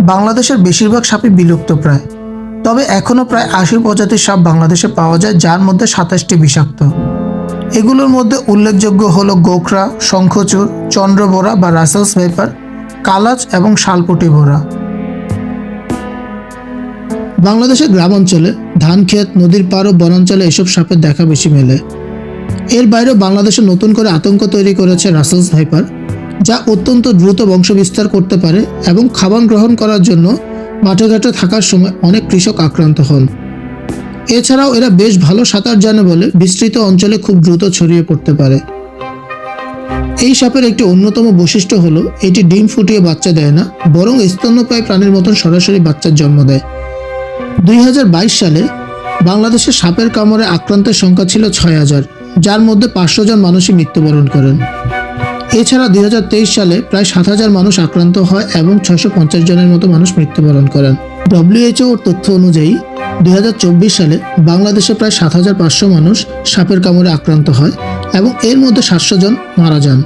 বাংলাদেশের বেশিরভাগ সাপই বিলুপ্ত প্রায়। তবে এখনও প্রায় আশি প্রজাতির সাপ বাংলাদেশে পাওয়া যায়, যার মধ্যে সাতাশটি বিষাক্ত। এগুলোর মধ্যে উল্লেখযোগ্য হলো গোখরা শঙ্খচূড় চন্দ্রবোরা বা রাসেলস ভাইপার, কালাচ এবং শালপুটি বোরা। বাংলাদেশের গ্রামাঞ্চলে ধান ক্ষেত নদীর পাড় ও বনাঞ্চলে এসব সাপের দেখা বেশি মেলে। এর বাইরেও বাংলাদেশে নতুন করে আতঙ্ক তৈরি করেছে রাসেলস ভাইপার। যা অত্যন্ত দ্রুত বংশবিস্তার করতে পারে এবং খাবার গ্রহণ করার জন্য মাঠে ঘাটে থাকার সময় অনেক কৃষক আক্রান্ত হন। এছাড়াও এরা বেশ ভালো সাঁতার জানে বলে বিস্তৃত অঞ্চলে খুব দ্রুত ছড়িয়ে পড়তে পারে। এই সাপের একটি অন্যতম বৈশিষ্ট্য হলো এটি ডিম ফুটিয়ে বাচ্চা দেয় না, বরং স্তন্যপায়ী প্রাণীর মতন সরাসরি বাচ্চার জন্ম দেয়। দুই হাজার বাইশ সালে বাংলাদেশে সাপের কামড়ে আক্রান্তের সংখ্যা ছিল ছয় হাজার, যার মধ্যে পাঁচশো জন মানুষই মৃত্যুবরণ করেন। এছাড়া দুই হাজার তেইশ সালে প্রায় সাত হাজার মানুষ আক্রান্ত হয় এবং ছশো পঞ্চাশ জনের মতো মানুষ মৃত্যুবরণ করেন। ডব্লিউএইচও এর তথ্য অনুযায়ী, দুই হাজার চব্বিশ সালে বাংলাদেশে প্রায় সাত হাজার পাঁচশো মানুষ সাপের কামড়ে আক্রান্ত হয় এবং এর মধ্যে সাতশো জন মারা যান।